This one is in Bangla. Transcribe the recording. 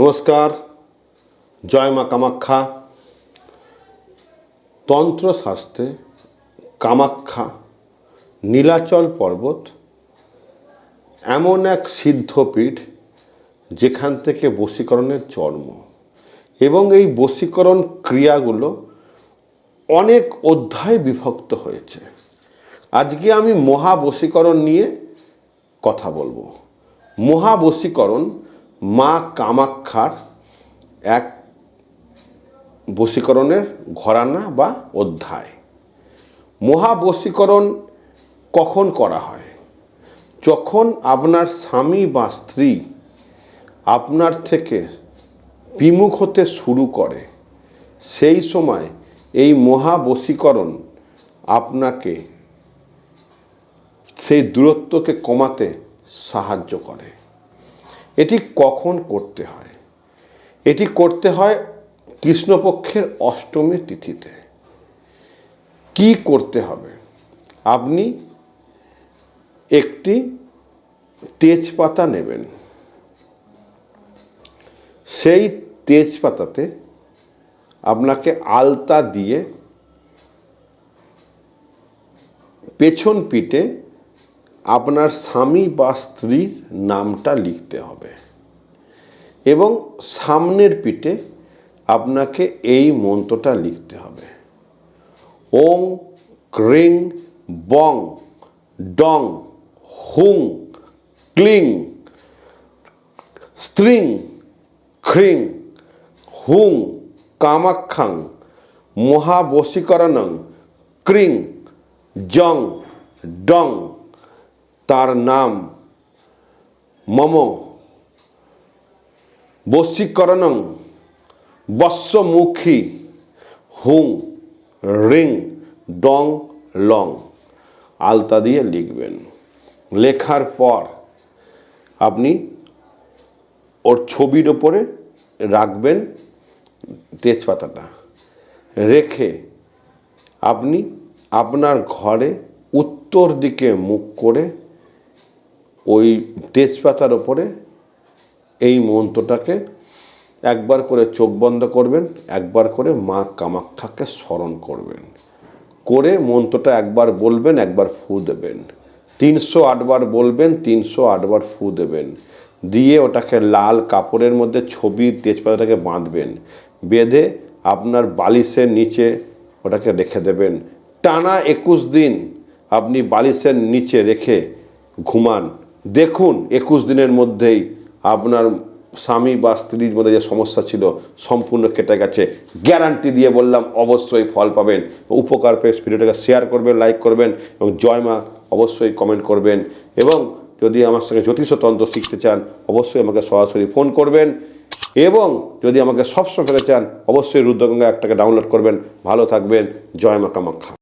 নমস্কার, জয় মা কামাখ্যা। তন্ত্রশাস্ত্রে কামাখ্যা, নীলাচল পর্বত, এমন এক সিদ্ধপীঠ যেখান থেকে বশীকরণের জন্ম। এবং এই বশীকরণ ক্রিয়াগুলো অনেক অধ্যায় বিভক্ত হয়েছে। আজকে আমি মহাবশীকরণ নিয়ে কথা বলব। মহাবশীকরণ মা কামাক্ষার এক বশীকরণের ঘরানা বা অধ্যায়। মহাবশীকরণ কখন করা হয়? যখন আপনার স্বামী বা স্ত্রী আপনার থেকে বিমুখ হতে শুরু করে, সেই সময় এই মহাবশীকরণ আপনাকে, সেই দূরত্বকে কমাতে সাহায্য করে। এটি কখন করতে হয়? এটি করতে হয় কৃষ্ণপক্ষের অষ্টমী তিথিতে। কি করতে হবে? আপনি একটি তেজপাতা নেবেন। সেই তেজপাতাতে আপনাকে আলতা দিয়ে পেছন পিঠে আপনার স্বামী বা স্ত্রীর নামটা লিখতে হবে। এবং সামনের পিঠে আপনাকে এই মন্ত্রটা লিখতে হবে। ওং ক্রিং বং ডং হুং ক্লিং স্ত্রিং খ্রিং হুং কামাক্ষাং মহাবশীকরণং ক্রিং জং ডং তার নাম মম। বশীকরণং বস্যমুখী হুং রিং ডং লং। আলতা দিয়ে লিখবেন। লেখার পর আপনি ওর ছবির ওপরে রাখবেন তেজপাতাটা। রেখে আপনি আপনার ঘরে উত্তর দিকে মুখ করে ওই তেজপাতার ওপরে এই মন্ত্রটাকে একবার করে চোখ বন্ধ করবেন, একবার করে মা কামাক্ষাকে স্মরণ করবেন। করে মন্ত্রটা একবার বলবেন, একবার ফু দেবেন। তিনশো আটবার বলবেন, তিনশো আটবার ফু দেবেন। দিয়ে ওটাকে লাল কাপড়ের মধ্যে ছবি তেজপাতাটাকে বাঁধবেন। বেঁধে আপনার বালিশের নিচে ওটাকে রেখে দেবেন। টানা একুশ দিন আপনি বালিশের নিচে রেখে ঘুমান। দেখুন, একুশ দিনের মধ্যেই আপনার স্বামী বা স্ত্রীর মধ্যে যে সমস্যা ছিল, সম্পূর্ণ কেটে গেছে। গ্যারান্টি দিয়ে বললাম, অবশ্যই ফল পাবেন। উপকার পেয়ে ভিডিওটাকে শেয়ার করবেন, লাইক করবেন এবং জয় মা, অবশ্যই কমেন্ট করবেন। এবং যদি আমার সঙ্গে জ্যোতিষ তন্ত্র শিখতে চান, অবশ্যই আমাকে সরাসরি ফোন করবেন। এবং যদি আমাকে সবসময় পেতে চান, অবশ্যই রুদ্রগঙ্গা একটাকে ডাউনলোড করবেন। ভালো থাকবেন। জয় মা কামাখ্যা।